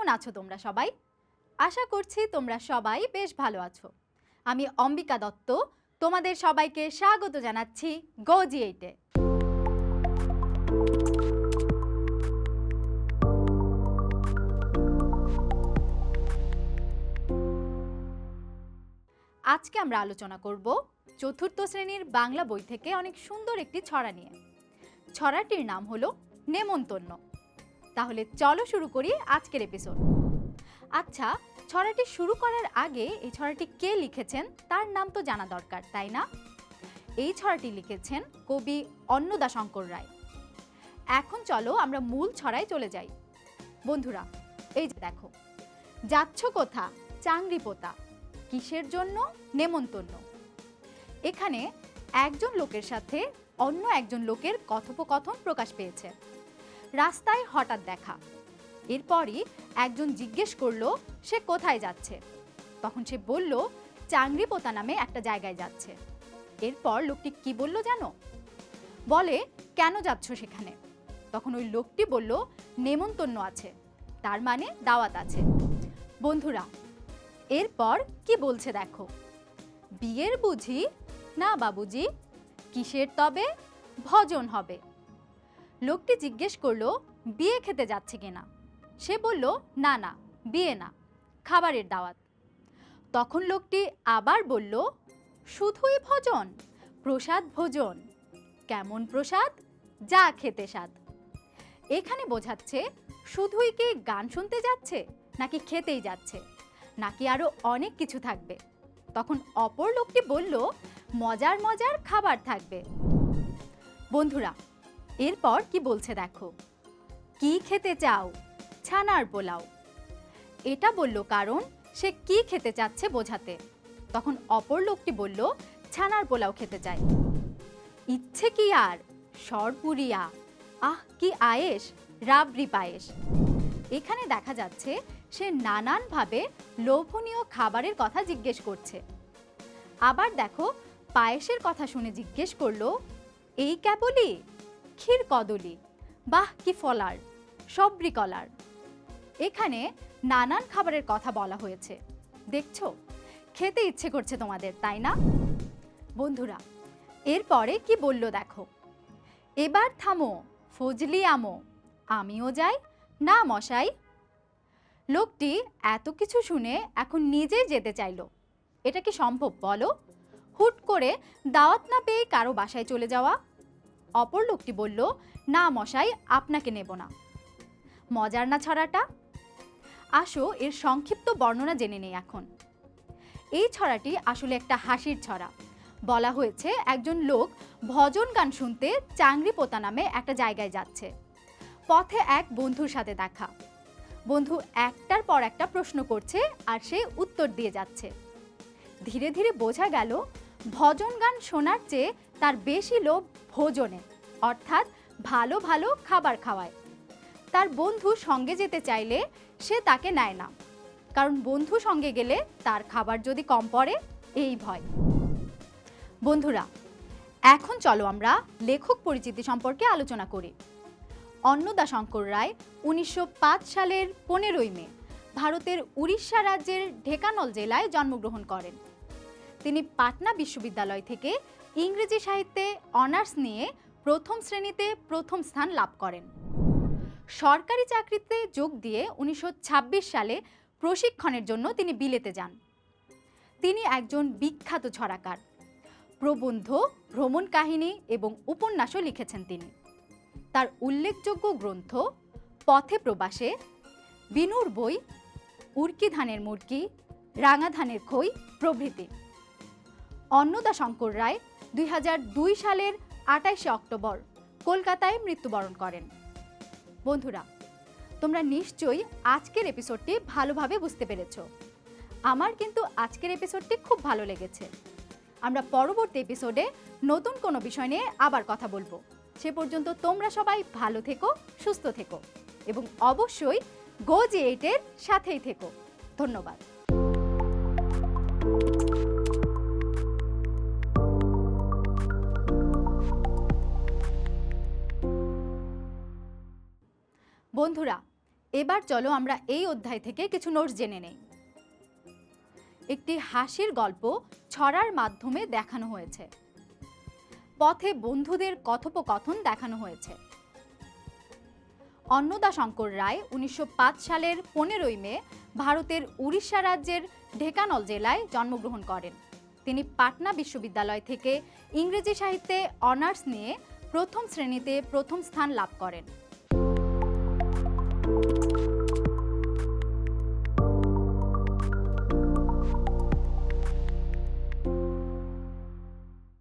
কেমন আছো তোমরা সবাই? আশা করছি তোমরা সবাই বেশ ভালো আছো। আমি অম্বিকা দত্ত, তোমাদের সবাইকে স্বাগত জানাচ্ছি গোজি এইটে আজকে আমরা আলোচনা করব চতুর্থ শ্রেণির বাংলা বই থেকে অনেক সুন্দর একটি ছড়া নিয়ে। ছড়াটির নাম হলো নেমন্তন্ন। তাহলে চলো শুরু করি আজকের এপিসোড আচ্ছা ছড়াটি শুরু করার আগে এই ছড়াটি কে লিখেছেন তার নাম তো জানা দরকার, তাই না? এই ছড়াটি লিখেছেন কবি অন্নদাশঙ্কর রায়। এখন চলো আমরা মূল ছড়ায় চলে যাই। বন্ধুরা, এই যে দেখো, যাচ্ছ কোথা? চাংরি পোতা। কিসের জন্য? নেমন্তন্ন। এখানে একজন লোকের সাথে অন্য একজন লোকের কথোপকথন প্রকাশ পেয়েছে। রাস্তায় হঠাৎ দেখা। এরপরই একজন জিজ্ঞেস করল, সে কোথায় যাচ্ছে? তখন সে বলল, চাংরিপোতা নামে একটা জায়গায় যাচ্ছে। এরপর লোকটি কি বলল জানো? বলে, কেন যাচ্ছ সেখানে? তখন ওই লোকটি বলল, নেমন্তন্ন আছে। তার মানে দাওয়াত আছে। বন্ধুরা, এরপর কি বলছে দেখো। বিয়ের বুঝি? না বাবুজি, কিসের তবে? ভজন হবে। লোকটি জিজ্ঞেস করল, বিয়ে খেতে যাচ্ছে কিনা সে বলল, না না, বিয়ে না, খাবারের দাওয়াত। তখন লোকটি আবার বলল, শুধুই ভোজন, প্রসাদ ভোজন, কেমন প্রসাদ? যা খেতে স্বাদ। এখানে বোঝাচ্ছে, শুধুই কি গান শুনতে যাচ্ছে, নাকি খেতেই যাচ্ছে, নাকি আরও অনেক কিছু থাকবে? তখন অপর লোকটি বলল, মজার মজার খাবার থাকবে। বন্ধুরা এরপর কি বলছে দেখো? কি খেতে চাও? ছানার পোলাও। এটা বলল কারণ সে কি খেতে চাচ্ছে বোঝাতে। তখন অপর লোকটি বলল, ছানার পোলাও খেতে চায় ইচ্ছে কি আর? সরপুরিয়া আহ, কি আয়েস রাবড়ি পায়েস এখানে দেখা যাচ্ছে সে নানানভাবে লোভনীয় খাবারের কথা জিজ্ঞেস করছে। আবার দেখো পায়েসের কথা শুনে জিজ্ঞেস করল, এই কেবলই ক্ষীর কদলি। বাহ, কি ফলার, সবরি কলার। এখানে নানান খাবারের কথা বলা হয়েছে। দেখছ? খেতে ইচ্ছে করছে তোমাদের, তাই না? বন্ধুরা, এরপরে কি বলল দেখো? এবার থামো, ফজলি আমো। আমিও যাই, না মশাই? লোকটি এত কিছু শুনে এখন নিজেই যেতে চাইলো। এটা কি সম্ভব বলো? হুট করে দাওয়াত না পেয়ে কারও বাসায় চলে যাওয়া? অপর লোকটি বলল, না মশাই, আপনাকে নেব না। মজার না ছড়াটা? আসো, এর সংক্ষিপ্ত বর্ণনা জেনে নেই এখন। এই ছড়াটি আসলে একটা হাসির ছড়া। বলা হয়েছে, একজন লোক ভজন গান শুনতে চাংরি পোতা নামে একটা জায়গায় যাচ্ছে। পথে এক বন্ধুর সাথে দেখা। বন্ধু একটার পর একটা প্রশ্ন করছে আর সে উত্তর দিয়ে যাচ্ছে। ধীরে ধীরে বোঝা গেল ভজন গান শোনার চেয়ে তার বেশি লোভ ভোজনে, অর্থাৎ ভালো ভালো খাবার খাওয়ায়। তার বন্ধু সঙ্গে যেতে চাইলে সে তাকে নেয় না, কারণ বন্ধু সঙ্গে গেলে তার খাবার যদি কম পড়ে, এই ভয়। বন্ধুরা, এখন চলো আমরা লেখক পরিচিতি সম্পর্কে আলোচনা করি। অন্নদা শঙ্কর রায় উনিশশো পাঁচ সালের পনেরোই মে, ভারতের উড়িষ্যা রাজ্যের ঢেকানল জেলায় জন্মগ্রহণ করেন। তিনি পাটনা বিশ্ববিদ্যালয় থেকে ইংরেজি সাহিত্যে অনার্স নিয়ে প্রথম শ্রেণীতে প্রথম স্থান লাভ করেন। সরকারি চাকরিতে যোগ দিয়ে উনিশশো ছাব্বিশ সালে প্রশিক্ষণের জন্য তিনি বিলেতে যান। তিনি একজন বিখ্যাত ছড়াকার। প্রবন্ধ, ভ্রমণ কাহিনী এবং উপন্যাসও লিখেছেন তিনি। তার উল্লেখযোগ্য গ্রন্থ, পথে প্রবাসে, বিনুর বই, উর্কি ধানের মুরকি রাঙা ধানের খই প্রভৃতি। অন্নদা শঙ্কর রায় দুই হাজার দুই সালের আটাইশে অক্টোবর কলকাতায় মৃত্যুবরণ করেন। বন্ধুরা, তোমরা নিশ্চয়ই আজকের এপিসোডটি ভালোভাবে বুঝতে পেরেছ। আমার কিন্তু আজকের এপিসোডটি খুব ভালো লেগেছে। আমরা পরবর্তী এপিসোডে নতুন কোনো বিষয় নিয়ে আবার কথা বলব। সে পর্যন্ত তোমরা সবাই ভালো থেকো, সুস্থ থেকো এবং অবশ্যই গো জি এইটের সাথেই থেকো। ধন্যবাদ। বন্ধুরা, এবার চলো আমরা এই অধ্যায় থেকে কিছু নোটস জেনে নেই। একটি হাসির গল্প ছড়ার মাধ্যমে দেখানো হয়েছে। পথে বন্ধুদের কথোপকথন দেখানো হয়েছে। অন্নদা শঙ্কর রায় উনিশশো পাঁচ সালের পনেরোই মে ভারতের উড়িষ্যা রাজ্যের ঢেকানল জেলায় জন্মগ্রহণ করেন। তিনি পাটনা বিশ্ববিদ্যালয় থেকে ইংরেজি সাহিত্যে অনার্স নিয়ে প্রথম শ্রেণীতে প্রথম স্থান লাভ করেন।